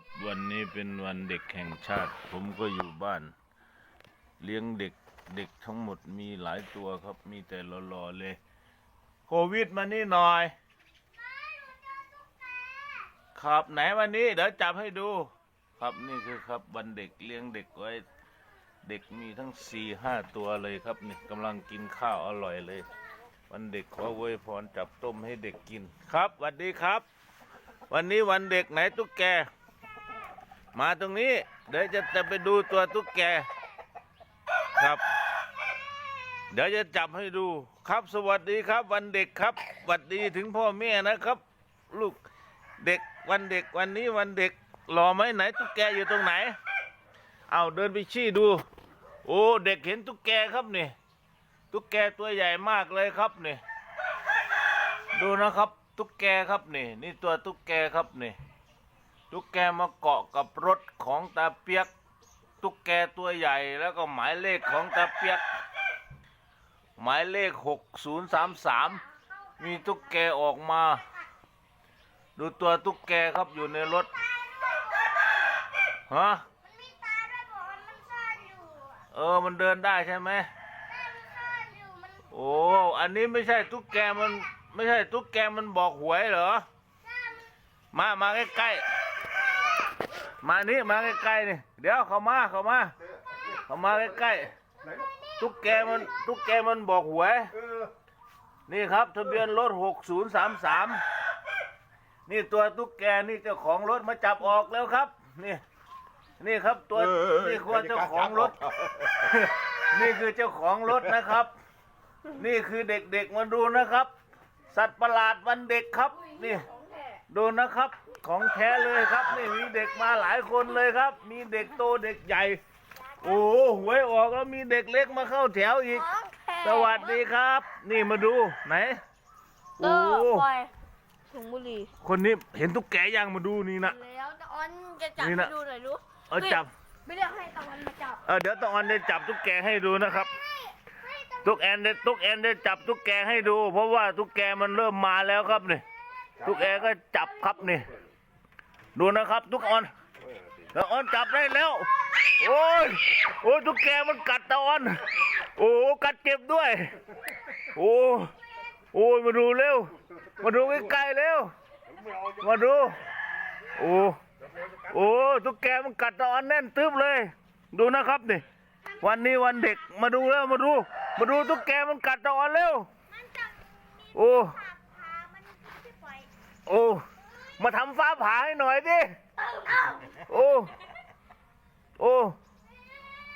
ครับวันนี้เป็นวันเด็กแห่งชาติ ผมก็อยู่บ้าน เลี้ยงเด็กเด็กทั้งหมดมีหลายตัวครับ มีแต่หล่อๆเลย โควิดมานี่หน่อย ครับไหนวันนี้เดี๋ยวจับให้ดู ครับนี่คือครับวันเด็กเลี้ยงเด็กไว้ เด็กมีทั้งสี่ห้าตัวเลยครับนี่กำลังกินข้าวอร่อยเลย วันเด็กขออวยพรจับต้มให้เด็กกินครับสวัสดีครับวันนี้วันเด็กไหนตุ๊กแก มาตรงนี้เดี๋ยวจะจะไปดูตัวตุ๊กแกครับ เดี๋ยวจะจับให้ดูครับสวัสดีครับ วันเด็กครับสวัสดีถึงพ่อแม่นะครับ ลูกเด็กวันเด็กวันนี้วันเด็กรอไหมไหนตุ๊กแกอยู่ตรงไหน เอาเดินไปชี้ดู โอ้เด็กเห็นตุ๊กแกครับนี่ตุ๊กแกตัวใหญ่มากเลยครับนี่ดูนะครับ ตุ๊กแกครับนี่ นี่ตัวตุ๊กแกครับนี่ ตุ๊กแกมาเกาะกับรถของตาเปียก ตุ๊กแกตัวใหญ่แล้วก็หมายเลขของตาเปียก หมายเลขหกศูนย์สามสามมีตุ๊กแกออกมา ดูตัวตุ๊กแกครับอยู่ในรถฮะมันมีตาด้วยบอกว่ามันซ่อนอยู่อะเออ มันเดินได้ใช่ไหมแม่มันซ่อนอยู่มันโอ้ อันนี้ไม่ใช่ตุ๊กแกมัน ไม่ใช่ตุ๊กแกมันบอกหวยเหรอซ่อนมา มาใกล้ๆ มานี่มาใกล้ๆนี่เดี๋ยวเขามาเขามาเขามาใกล้ๆตุ๊กแกมันตุ๊กแกมันบอกหวยนี่ครับ ทะเบียนรถหกศูนย์สามสามนี่ตัวตุ๊กแกนี่เจ้าของรถมาจับออกแล้วครับ นี่ นี่ครับตัวนี่คือเจ้าของรถ นี่คือเจ้าของรถนะครับ นี่คือเด็กๆมาดูนะครับ สัตว์ประหลาดวันเด็กครับ นี่ ดูนะครับ ของแท้เลยครับนี่มีเด็กมาหลายคนเลยครับ มีเด็กโตเด็กใหญ่ โอ้โหหวยออกแล้วมีเด็กเล็กมาเข้าแถวอีกของแท้สวัสดีครับ นี่มาดูไหนเอโอ้อปล่อยถุงบุหรี่คนนี้เห็นตุ๊กแกยังมาดูนี่นะแล้วตะออนจะจับนี่ให้นะดูหน่อยรู้เออจับไม่เรียกให้ตะวันมาจับเออเดี๋ยวตองอันจะจับตุ๊กแกให้ดูนะครับตุ๊กแอนได้ตุ๊กแอนได้จับตุ๊กแกให้ดู เพราะว่าตุ๊กแกมันเริ่มมาแล้วครับนี่ตุ๊กแกก็จับครับนี่ ดูนะครับตุ๊กออนตาออนจับได้แล้ว โอ้ยโอ้ยตุ๊กแกมันกัดตาออน โอ้กัดเจ็บด้วย โอ้โอ้ยมาดูเร็ว มาดูใกล้ๆเร็ว มาดู โอ้โอ้ตุ๊กแกมันกัดตาออนแน่นตึ๊บเลย ดูนะครับนี่วันนี้วันเด็กมาดูแล้วมาดู มาดูตุ๊กแกมันกัดตาออนเร็วมันจับโอ้ขาขามันที่ปล่อยโอ้ มาทำฟ้าผ่าให้หน่อยดิเอ้าเอ้าโอ้ โอ้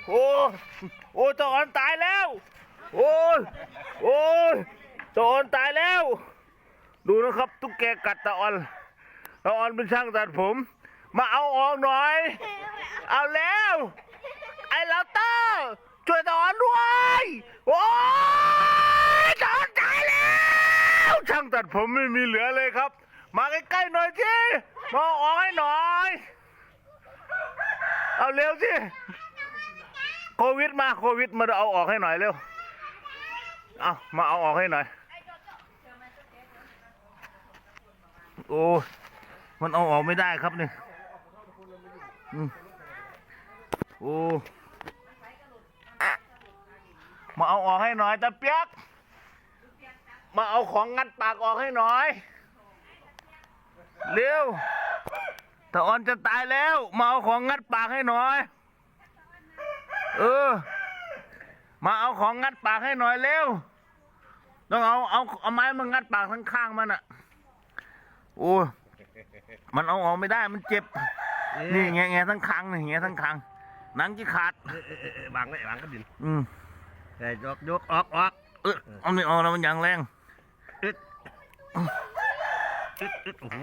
โอ้ โอ้ตาออนตายแล้ว โอ้ยโอ้ยตาออนตายแล้ว ดูนะครับ ตุ๊กแกกัดตาออนตาออนเป็นช่างตัดผม มาเอาออกหน่อย เอาแล้ว ไอ้ลาเตอร์ช่วยตาออนด้วย โอ้ยตาออนตายแล้ว ช่างตัดผมไม่มีเหลือเลยครับ มาใกล้ๆหน่อยสิมาอาออกให้หน่อย เอาเร็วสิ โควิดมาโควิดมาเอาออกให้หน่อยเร็ว เอามาเอาออกให้หน่อย โอ้ มันเอาออกไม่ได้ครับนี่โอ้ มาเอาออกให้หน่อยตะเปียก มาเอาของงัดปากออกให้หน่อย เร็วตาออนจะตายแล้ว มาเอาของงัดปากให้หน่อย เออ มาเอาของงัดปากให้หน่อยเร็ว ต้องเอาเอาเอาไม้มางัดปากทั้งข้างมันอะโอ้มันเอาออกไม่ได้มันเจ็บ นี่แงะแงทั้งคางนี่แงทั้งคางหนังจะขาดบางเลยบางก็ดิน อืมยกยกออกออกเออเอาไม่ออกแล้วมันอย่างแรงอ อึดอึดโอ้โห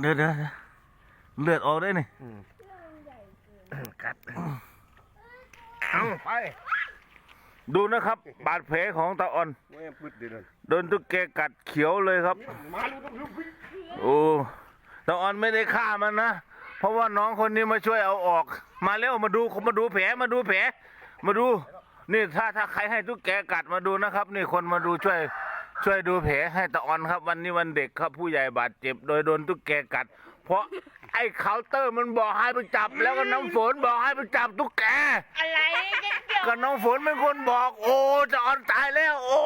เดี๋ยวเดี๋ยวเดี๋ยวเลือดออกได้นี่กัดเอาไปดูนะครับ บาดแผลของตาอ่อน ไม่ปืดดินโดนตุ๊กแกกัดเขียวเลยครับ มาลูกลูกโอ้ตาอ่อนไม่ได้ฆ่ามันนะ เพราะว่าน้องคนนี้มาช่วยเอาออก มาเร็วมาดูมาดูแผลมาดูแผล มาดู นี่ถ้าถ้าใครให้ตุ๊กแกกัดมาดูนะครับ นี่คนมาดูช่วย ช่วยดูแผลให้ตาอ่อนครับ วันนี้วันเด็กครับผู้ใหญ่บาดเจ็บ โดยโดนตุ๊กแกกัด เพราะไอ้เคาน์เตอร์มันบอกให้ไปจับ แล้วก็น้ำฝนบอกให้ไปจับตุ๊กแก อะไรกันเกี่ยว ก็น้องฝนเป็นคนบอก โอ้จะออนตายแล้ว โอ้